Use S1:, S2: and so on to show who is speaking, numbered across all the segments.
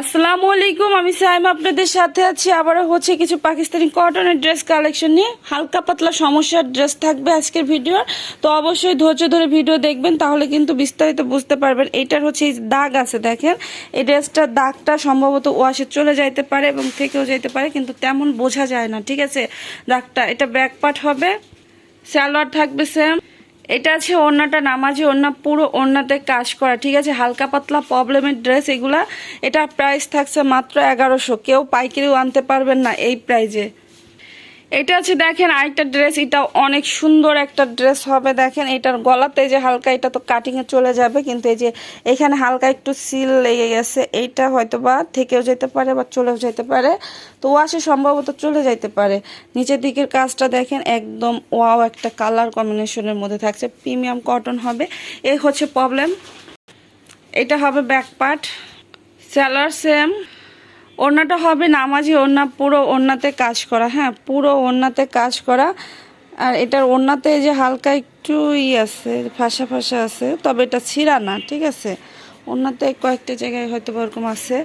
S1: আসসালামু আলাইকুম, আমি সাইম আপনাদের সাথে আছি। আবারও হচ্ছে কিছু পাকিস্তানি কটনের ড্রেস কালেকশন নিয়ে। হালকা পাতলা সমস্যার ড্রেস থাকবে আজকের ভিডিওর তো অবশ্যই ধৈর্য ধরে ভিডিও দেখবেন, তাহলে কিন্তু বিস্তারিত বুঝতে পারবেন। এইটার হচ্ছে এই দাগ আছে, দেখেন। এই ড্রেসটার দাগটা সম্ভবত ওয়াশে চলে যাইতে পারে এবং থেকেও যাইতে পারে, কিন্তু তেমন বোঝা যায় না, ঠিক আছে? দাগটা, এটা ব্যাক পার্ট হবে। সালোয়ার থাকবে সেম এটা আছে ওড়নাটা নামাজি, ওড়না পুরো ওড়নাতে কাজ করা, ঠিক আছে? হালকা পাতলা প্রবলেমের ড্রেস এগুলা, এটা প্রাইস থাকছে মাত্র এগারোশো। কেউ পাইকারিও আনতে পারবেন না এই প্রাইজে এটা আছে দেখেন আরেকটা ড্রেস এটা অনেক সুন্দর একটা ড্রেস হবে, দেখেন। এটার গলাতে যে হালকা, এটা তো কাটিংয়ে চলে যাবে, কিন্তু এই যে এখানে হালকা একটু সিল লেগে গেছে এইটা হয়তো বা থেকেও যেতে পারে বা চলেও যেতে পারে। তো ওয়াশে সম্ভবত চলে যাইতে পারে। নিচের দিকের কাজটা দেখেন, একদম ওয়াও একটা কালার কম্বিনেশনের মধ্যে থাকছে। প্রিমিয়াম কটন হবে। এই হচ্ছে প্রবলেম এটা হবে ব্যাক পার্ট স্যালার সেম ওড়নাটা হবে নামাজি ওড়না, পুরো ওড়নাতে কাজ করা হ্যাঁ পুরো ওড়নাতে কাজ করা। আর এটার ওড়নাতে যে হালকা একটু ই আছে, ফাঁসা ফাঁসা আছে, তবে এটা ছিঁড়া না, ঠিক আছে? ওড়নাতে কয়েকটা জায়গায় হয়তো ওরকম আছে।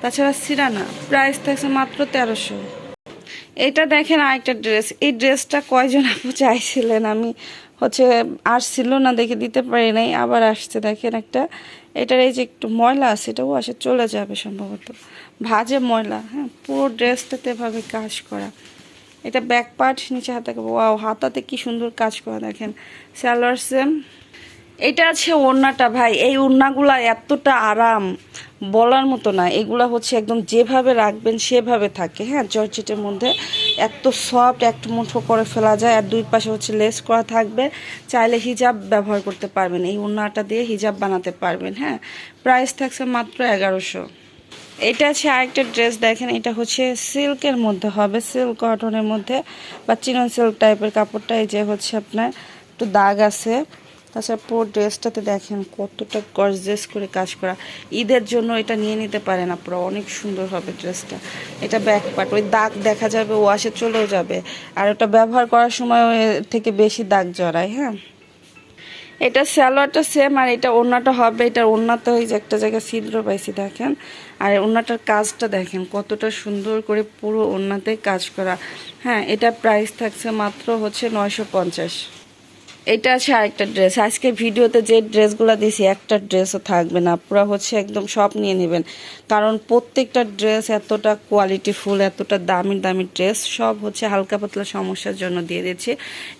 S1: তাছাড়া ছিঁড়া না প্রাইস থাকছে মাত্র তেরোশো। এটা দেখেন আরেকটা ড্রেস। এই ড্রেসটা কয়জন আপু চাইছিলেন? আমি হচ্ছে আসছিল না, দেখে দিতে পারি নাই, আবার আসছে। দেখেন একটা, এটার এই যে একটু ময়লা আছে, এটাও আসে, চলে যাবে সম্ভবত। ভাজে ময়লা হ্যাঁ পুরো ড্রেসটাতে এভাবে কাজ করা। এটা ব্যাক পার্ট নিচে হাতে ওয়াও হাতাতে কি সুন্দর কাজ করা, দেখেন। স্যালোয়ার সেম এটা আছে ওড়নাটা, ভাই। এই ওড়নাগুলা এতটা আরাম। বলার মতো না। এগুলা হচ্ছে একদম যেভাবে রাখবেন সেভাবে থাকে হ্যাঁ? জর্জেটের মধ্যে এত সফট একটু মুঠো করে ফেলা যায় আর দুই পাশে হচ্ছে লেস করা থাকবে। চাইলে হিজাব ব্যবহার করতে পারবেন, এই ওড়নাটা দিয়ে হিজাব বানাতে পারবেন হ্যাঁ? প্রাইস থাকছে মাত্র এগারোশো। এটা আছে আরেকটা ড্রেস, দেখেন, এটা হচ্ছে সিল্কের মধ্যে হবে, সিল্ক কটনের মধ্যে বা চিনন সিল্ক টাইপের কাপড়টা, এই যে হচ্ছে আপনার একটু দাগ আছে। তাছাড়া পুরো ড্রেসটাতে দেখেন কতটা গর্জেস করে কাজ করা। ঈদের জন্য এটা নিয়ে নিতে পারেন আপনারা, অনেক সুন্দর হবে ড্রেসটা। এটা ব্যাক পার্ট ওই দাগ দেখা যাবে ওয়াশে চলেও যাবে। আর ওটা ব্যবহার করার সময় থেকে বেশি দাগ জড়ায় হ্যাঁ। এটা স্যালোয়ারটা সেম আর এটা ওড়নাটা হবে এটা ওড়নাতে ওই যে একটা জায়গায় ছিদ্র পাইছি, দেখেন। আর ওড়নাটার কাজটা দেখেন, কতটা সুন্দর করে পুরো ওড়নাতে কাজ করা। হ্যাঁ এটা প্রাইস থাকছে মাত্র হচ্ছে নয়শো পঞ্চাশ। এটা আছে আরেকটা ড্রেস আজকে ভিডিওতে যে ড্রেসগুলো দিয়েছি, একটা ড্রেসও থাকবে না। পুরো হচ্ছে একদম সব নিয়ে নেবেন। কারণ প্রত্যেকটা ড্রেস এতটা কোয়ালিটি ফুল এতটা দামি দামি ড্রেস সব হচ্ছে হালকা পাতলা সমস্যার জন্য দিয়ে দিচ্ছি।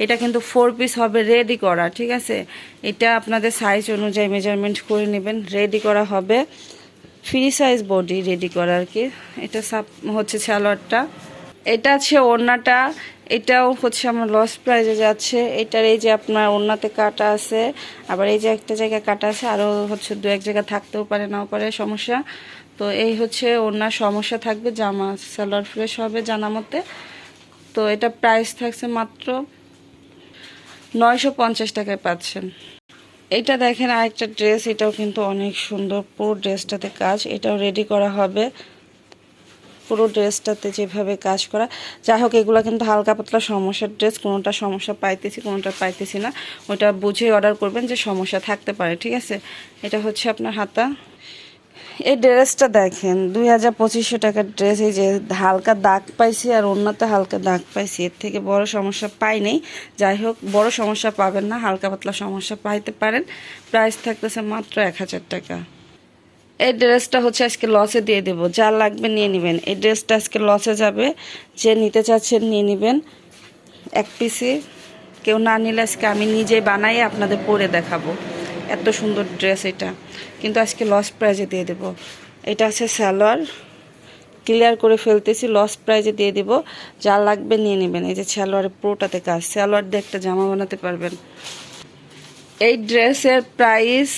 S1: এটা কিন্তু ফোর পিস হবে রেডি করা, ঠিক আছে? এটা আপনাদের সাইজ অনুযায়ী মেজারমেন্ট করে নেবেন। রেডি করা হবে। ফ্রি সাইজ বডি রেডি করা আর কি। এটা সাপ হচ্ছে সালোয়ারটা। এটা আছে ওড়নাটা, এটাও হচ্ছে আমার লস প্রাইজে যাচ্ছে। এটার এই যে আপনার ওড়নাতে কাটা আছে, আবার এই যে একটা জায়গায় কাটা আছে আরও হচ্ছে দু এক জায়গায় থাকতেও পারে, নাও পারে, সমস্যা। তো এই হচ্ছে ওড়নার সমস্যা থাকবে, জামা সালোয়ার ফ্রেশ হবে জানা মতে তো এটা প্রাইস থাকছে মাত্র নয়শো পঞ্চাশ টাকায় পাচ্ছেন। এটা দেখেন আরেকটা ড্রেস এটাও কিন্তু অনেক সুন্দর, পুরো ড্রেসটাতে কাজ, এটাও রেডি করা হবে। পুরো ড্রেসটাতে যেভাবে কাজ করা। যাই হোক, এগুলো কিন্তু হালকা পাতলা সমস্যার ড্রেস, কোনোটা সমস্যা পাইতেছি, কোনোটা পাইতেছি না। ওইটা বুঝে অর্ডার করবেন যে সমস্যা থাকতে পারে, ঠিক আছে? এটা হচ্ছে আপনার হাতা। এই ড্রেসটা দেখেন, দুই হাজার পঁচিশশো টাকার ড্রেস, এই যে হালকা দাগ পাইছি আর অন্যতে হালকা দাগ পাইছি, এর থেকে বড় সমস্যা পাই নেই। যাই হোক, বড় সমস্যা পাবেন না, হালকা পাতলা সমস্যা পাইতে পারেন। প্রাইস থাকতেছে মাত্র এক হাজার টাকা। এই ড্রেসটা হচ্ছে আজকে লসে দিয়ে দেব। যা লাগবে নিয়ে নেবেন। এই ড্রেসটা আজকে লসে যাবে। যে নিতে চাচ্ছেন নিয়ে নেবেন। এক পিসি কেউ না নিলে আজকে আমি নিজেই বানাই আপনাদের পরে দেখাবো। এত সুন্দর ড্রেস এটা। কিন্তু আজকে লস প্রাইজে দিয়ে দেব। এটা আছে স্যালোয়ার ক্লিয়ার করে ফেলতেছি লস প্রাইজে দিয়ে দিব। যা লাগবে নিয়ে নেবেন। এই যে স্যালোয়ারের পুরোটাতে কাজ। স্যালোয়ার দিয়ে একটা জামা বানাতে পারবেন। এই ড্রেসের প্রাইস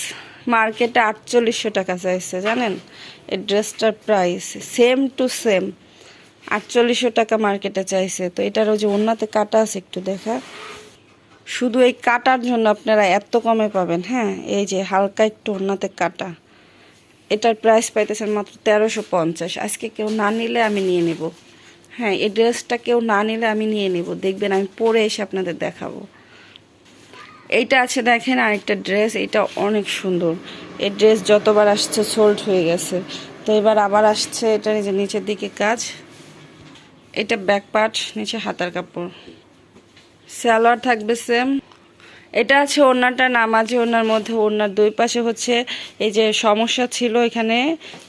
S1: মার্কেটে আটচল্লিশশো টাকা চাইছে, জানেন? এই ড্রেসটার প্রাইস সেম টু সেম আটচল্লিশশো টাকা মার্কেটে চাইছে। তো এটার ওই যে অন্যতে কাটা আছে, একটু দেখা। শুধু এই কাটার জন্য আপনারা এত কমে পাবেন হ্যাঁ? এই যে হালকা একটু অন্যতে কাটা। এটার প্রাইস পাইতেছেন মাত্র তেরোশো পঞ্চাশ। আজকে কেউ না নিলে আমি নিয়ে নেব। হ্যাঁ এই ড্রেসটা কেউ না নিলে আমি নিয়ে নেব। দেখবেন আমি পরে এসে আপনাদের দেখাবো। এইটা আছে দেখেন আরেকটা ড্রেস এটা অনেক সুন্দর। এই ড্রেস যতবার আসছে সোল্ড হয়ে গেছে। তো এবার আবার আসছে এটা নিজের নিচের দিকে কাজ। এটা ব্যাক পার্ট নিচে হাতার কাপড়। সালোয়ার থাকবে সেম এটা আছে ওনারটা নামাজি ওড়নার মধ্যে ওড়নার দুই পাশে হচ্ছে এই যে সমস্যা ছিল এখানে,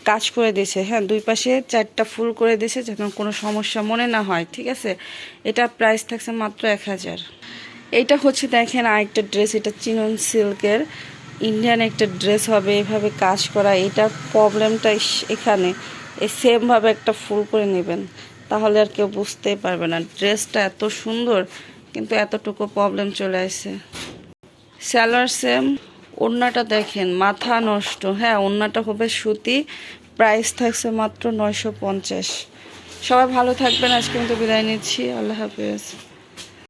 S1: কাজ করে দিয়েছে। হ্যাঁ দুই পাশে চারটা ফুল করে দিয়েছে যেন কোনো সমস্যা মনে না হয়, ঠিক আছে? এটা প্রাইস থাকছে মাত্র এক হাজার। এইটা হচ্ছে দেখেন আরেকটা ড্রেস, এটা চিনন সিল্কের। ইন্ডিয়ান একটা ড্রেস হবে, এভাবে কাজ করা। এটার প্রবলেমটা এখানে। এই সেমভাবে একটা ফুল করে নেবেন। তাহলে আর কেউ বুঝতেই পারবে না। ড্রেসটা এত সুন্দর, কিন্তু এতটুকু প্রবলেম চলে আসে। স্যালোয়ার সেম ওড়নাটা দেখেন, মাথা নষ্ট। হ্যাঁ ওড়নাটা হবে সুতি। প্রাইস থাকছে মাত্র নয়শো পঞ্চাশ। সবাই ভালো থাকবেন। আজকে কিন্তু বিদায় নিচ্ছি। আল্লাহ হাফেজ।